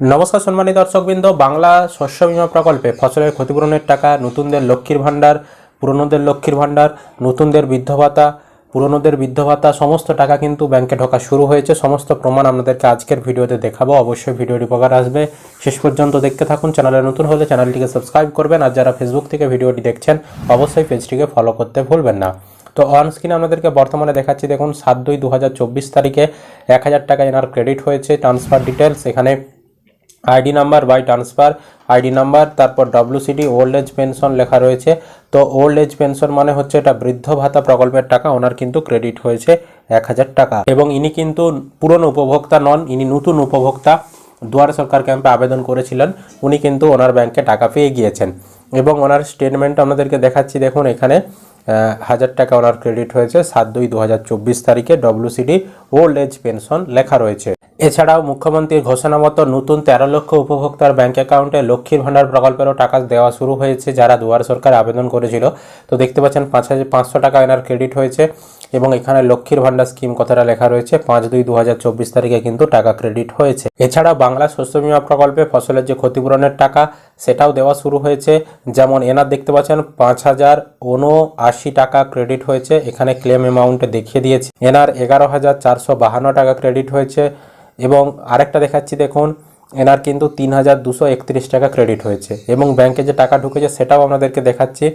নমস্কার সম্মানিত দর্শকবৃন্দ, বাংলা শস্য বীমা প্রকল্পে ফসলের ক্ষতিপূরণের টাকা, নতুনদের লক্ষ্মীর ভাণ্ডার, পুরনোদের লক্ষ্মীর ভাণ্ডার, নতুনদের বৃদ্ধ ভাতা, পুরনোদের বৃদ্ধ ভাতা, সমস্ত টাকা কিন্তু ব্যাংকে ঢোকা শুরু হয়েছে। সমস্ত প্রমাণ আপনাদেরকে আজকের ভিডিওতে দেখাবো। অবশ্যই ভিডিওটি উপকার আসবে। শেষ পর্যন্ত দেখতে থাকুন। চ্যানেলে নতুন হলে চ্যানেলটিকে সাবস্ক্রাইব করবেন। আর যারা ফেসবুক থেকে ভিডিওটি দেখছেন, অবশ্যই পেজটিকে ফলো করতে ভুলবেন না। তো অন স্ক্রিনে আপনাদেরকে বর্তমানে দেখাচ্ছি, দেখুন, সাত দুই দু তারিখে এক হাজার টাকা এনার ক্রেডিট হয়েছে। ট্রান্সফার ডিটেলস এখানে ID number by transfer, ID number, তারপর ডব্লিউসিডি ওল্ড এজ পেনশন লেখা রয়েছে। তো ওল্ড এজ পেনশন মানে হচ্ছে এটা বৃদ্ধ ভাতা প্রকল্পের টাকা, ওনার কিন্তু ক্রেডিট হয়েছে এক হাজার টাকা। এবং ইনি কিন্তু পুরনো উপভোক্তা নন, ইনি নতুন উপভোক্তা। দুয়ারে সরকার ক্যাম্পে আবেদন করেছিলেন, উনি কিন্তু ওনার ব্যাংকে টাকা পেয়ে গিয়েছেন। এবং ওনার স্টেটমেন্ট আপনাদেরকে দেখাচ্ছি, দেখুন এখানে হাজার টাকা ওনার ক্রেডিট হয়েছে, সাত দুই দু তারিখে ডব্লিউসিডি ওল্ড এজ পেনশন লেখা রয়েছে। এছাড়াও মুখ্যমন্ত্রীর ঘোষণা মতো নতুন তেরো লক্ষ উপভোক্তার ব্যাংক অ্যাকাউন্টে লক্ষ্মীর ভাণ্ডার প্রকল্পেরও টাকা দেওয়া শুরু হয়েছে, যারা দুয়ার সরকার আবেদন করেছিল। তো দেখতে পাচ্ছেন, পাঁচ হাজার পাঁচশো টাকা এনার ক্রেডিট হয়েছে এবং এখানে লক্ষ্মীর ভাণ্ডার স্কিম কথাটা লেখা রয়েছে। পাঁচ দুই দু হাজার চব্বিশ তারিখে কিন্তু টাকা ক্রেডিট হয়েছে। এছাড়া বাংলা শস্য বিমা প্রকল্পে ফসলের যে ক্ষতিপূরণের টাকা, সেটাও দেওয়া শুরু হয়েছে। যেমন এনার দেখতে পাচ্ছেন, পাঁচ হাজার উনআশি টাকা ক্রেডিট হয়েছে। এখানে ক্লেম অ্যামাউন্টে দেখিয়ে দিয়েছে। এনার এগারো হাজার চারশো বাহান্ন টাকা ক্রেডিট হয়েছে। এবং আরেকটা দেখাচ্ছি, দেখুন, এনার কিন্তু তিন হাজার দুশো একত্রিশ টাকা ক্রেডিট হয়েছে এবং ব্যাংকে যে টাকা ঢুকেছে সেটাও আপনাদেরকে দেখাচ্ছি।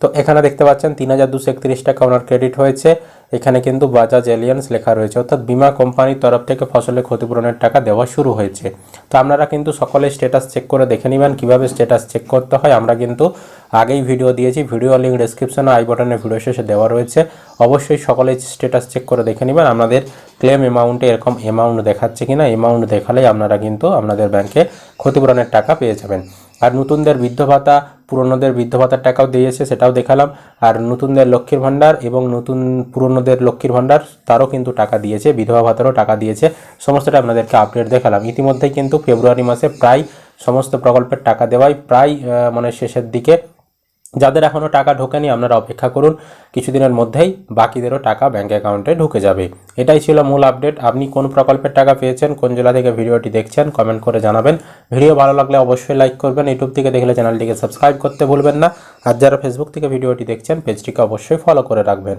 তো এখানে দেখতে পাচ্ছেন তিন হাজার দুশো একত্রিশ টাকা ওনার ক্রেডিট হয়েছে। এখানে কিন্তু বাজাজ এলিয়েন্স লেখা রয়েছে। অর্থাৎ বিমা কোম্পানির তরফ থেকে ফসলের ক্ষতিপূরণের টাকা দেওয়া শুরু হয়েছে। তো আপনারা কিন্তু সকলে স্ট্যাটাস চেক করে দেখে নেবেন, কীভাবে স্ট্যাটাস চেক করতে হয়। আমরা কিন্তু আগেই ভিডিও দিয়েছি। ভিডিও লিঙ্ক ডেসক্রিপশনে আই বাটনে ভিডিও শেষে দেওয়া রয়েছে। অবশ্যই সকলে স্ট্যাটাস চেক করে দেখে নেবেন। আপনাদের ক্লেম অ্যামাউন্টে এরকম অ্যামাউন্ট দেখাচ্ছে কিনা অ্যামাউন্ট দেখালেই আপনারা কিন্তু আপনাদের ব্যাংকে ক্ষতিপূরণের টাকা পেয়ে যাবেন। আর নতুনদের বৃদ্ধ ভাতা, পুরনোদের বৃদ্ধ ভাতার টাকাও দিয়েছে সেটাও দেখালাম। আর নতুনদের লক্ষ্মীর ভাণ্ডার এবং নতুন পুরনোদের লক্ষ্মীর ভাণ্ডার, তারও কিন্তু টাকা দিয়েছে, বিধবা ভাতারও টাকা দিয়েছে। সমস্তটা আপনাদেরকে আপডেট দেখালাম। ইতিমধ্যেই কিন্তু ফেব্রুয়ারি মাসে প্রায় সমস্ত প্রকল্পের টাকা দেওয়াই প্রায় মানে শেষের দিকে যাদের এখনও টাকা ঢোকেনি, আপনারা অপেক্ষা করুন, কিছুদিনের মধ্যেই বাকিদেরও টাকা ব্যাঙ্ক অ্যাকাউন্টে ঢুকে যাবে। এটাই ছিল মূল আপডেট আপনি কোন প্রকল্পের টাকা পেয়েছেন, কোন জেলা থেকে ভিডিওটি দেখছেন কমেন্ট করে জানাবেন। ভিডিও ভালো লাগলে অবশ্যই লাইক করবেন। ইউটিউব থেকে দেখলে চ্যানেলটিকে সাবস্ক্রাইব করতে ভুলবেন না। আর যারা ফেসবুক থেকে ভিডিওটি দেখছেন পেজটিকে অবশ্যই ফলো করে রাখবেন।